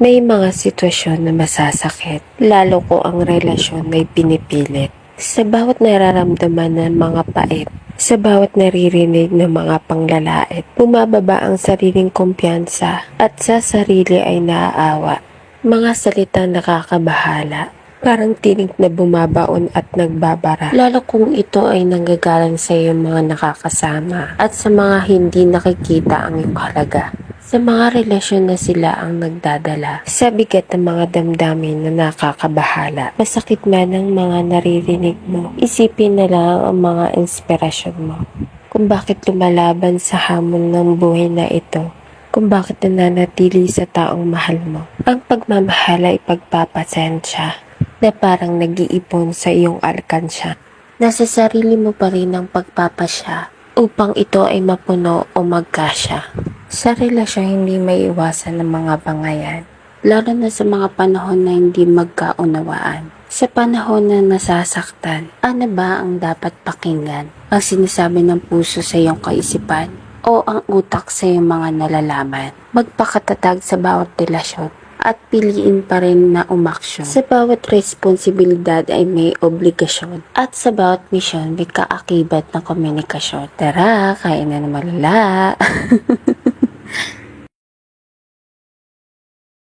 May mga sitwasyon na masasakit, lalo ko ang relasyon ay pinipilit. Sa bawat nararamdaman ng mga pait, sa bawat naririnig ng mga panglalait, bumababa ang sariling kumpiyansa at sa sarili ay naaawa. Mga salita nakakabahala, parang tinig na bumabaon at nagbabara. Lalo kung ito ay nanggagaling sa iyong mga nakakasama at sa mga hindi nakikita ang iyong halaga. Sa mga relasyon na sila ang nagdadala sa bigat ng mga damdamin na nakakabahala. Masakit man ang mga naririnig mo, isipin na lang ang mga inspirasyon mo. Kung bakit lumalaban sa hamon ng buhay na ito kung bakit nananatili sa taong mahal mo. Ang pagmamahal ay pagpapasensya na parang nag-iipon sa iyong alkansya. Nasa sarili mo pa rin ang pagpapasya upang ito ay mapuno o magkasya. Sa relasyon hindi may iwasan ng mga bangayan, lalo na sa mga panahon na hindi magkaunawaan. Sa panahon na nasasaktan, ano ba ang dapat pakinggan? Ang sinasabi ng puso sa iyong kaisipan o ang utak sa iyong mga nalalaman? Magpakatatag sa bawat relasyon at piliin pa rin na umaksyon. Sa bawat responsibilidad ay may obligasyon at sa bawat misyon may kaakibat ng komunikasyon. Tara, kain na ng malala!